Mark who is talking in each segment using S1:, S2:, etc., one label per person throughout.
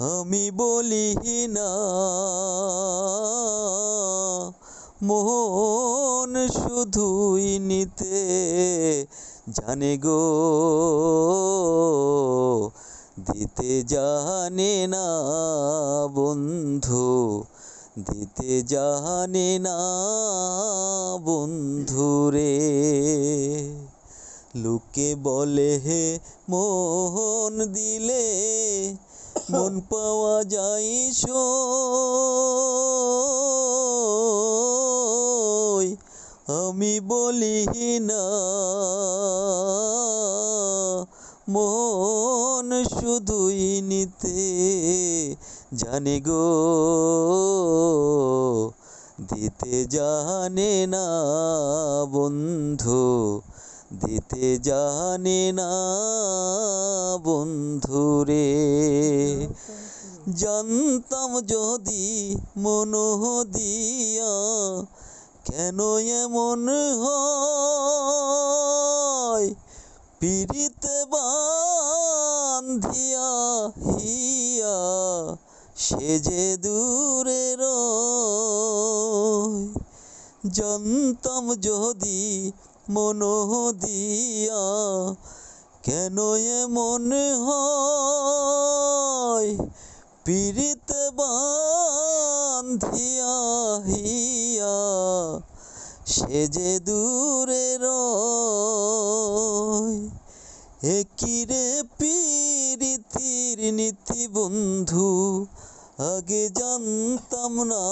S1: আমি বলি না মন শুধুই নিতে জানে গো, দিতে জানে না বন্ধু, দিতে জানে না বন্ধু রে। লোকে বলে হে মন দিলে মন পাওয়া যায় আমি বলি না, মন শুধুই নিতে জানে গো। দিতে জানে না বন্ধু দিতে জানে না বন্ধু রে জানতাম যদি মন দিয়া কেন এমন হয়? পিড়িতে বান্ধিয়া হিয়া সে যে দূরে জানতাম যদি মন দিয়া, কেন এমন হয়? পিড়িতে হিয়া, সে যে দূরে একিরে পিরিতির নীতি বন্ধু, আগে জানতাম না।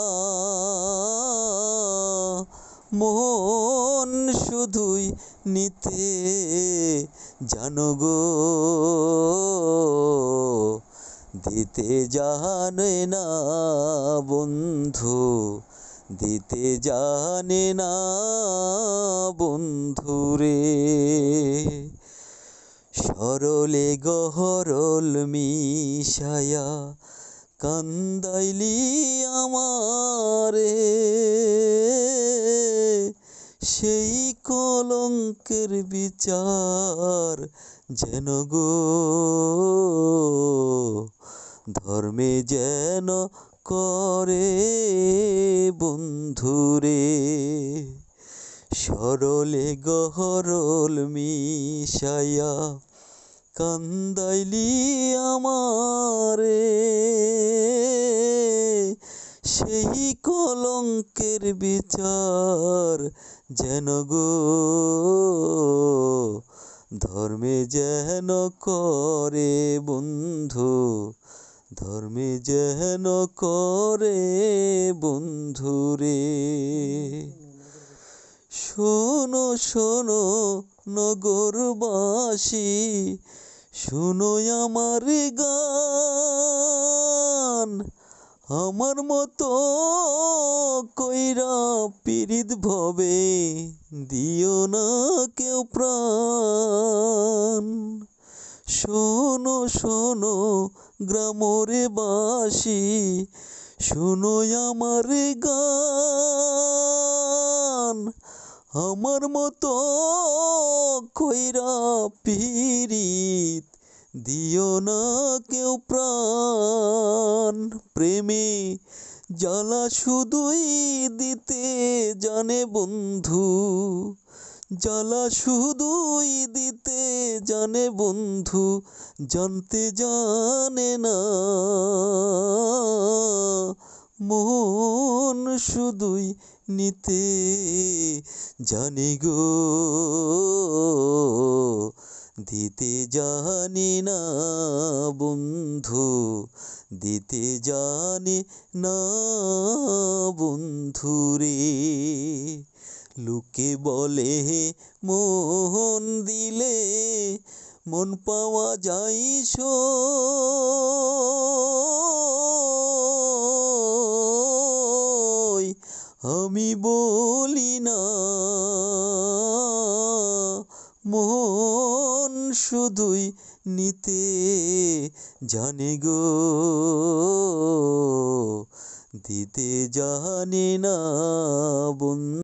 S1: মন শুধুই নিতে জানো গো। দিতে জানে না বন্ধু, দিতে জানে না বন্ধু রে। সরলে গহরল মিশায়া কান্দাইলি আমারে। সেই কলঙ্কের বিচার যেন গো, ধর্মে যেন করে বন্ধুরে। সরলে গহরল মিশায়া কান্দাইলি আমারে। সেই কলঙ্কের বিচার যেন গো। ধর্মে যেন করে বন্ধু, ধর্মে যেন করে বন্ধুরে শোনো শোনো নগরবাসী, শুনো আমার গান। আমার মতো কইরা পীড়িত ভবে দিও না কেউ প্রাণ। শোনো শোনো গ্রামরে বাসী, শুনো আমার গান। আমার মতো কইরা পীড়িত দিও না কেউ প্রাণ। প্রেমে জ্বালা শুধুই দিতে জানে বন্ধু। জ্বালা শুধুই দিতে জানে বন্ধু, জানতে জানে না। মন শুধুই নিতে জানে গো। দিতে জানি না বন্ধু, দিতে জানি না বন্ধু রে। লোকে বলে মন দিলে মন পাওয়া যায় আমি বলি না মন শুধুই নিতে জানে গো। দিতে জানে না বন্ধু।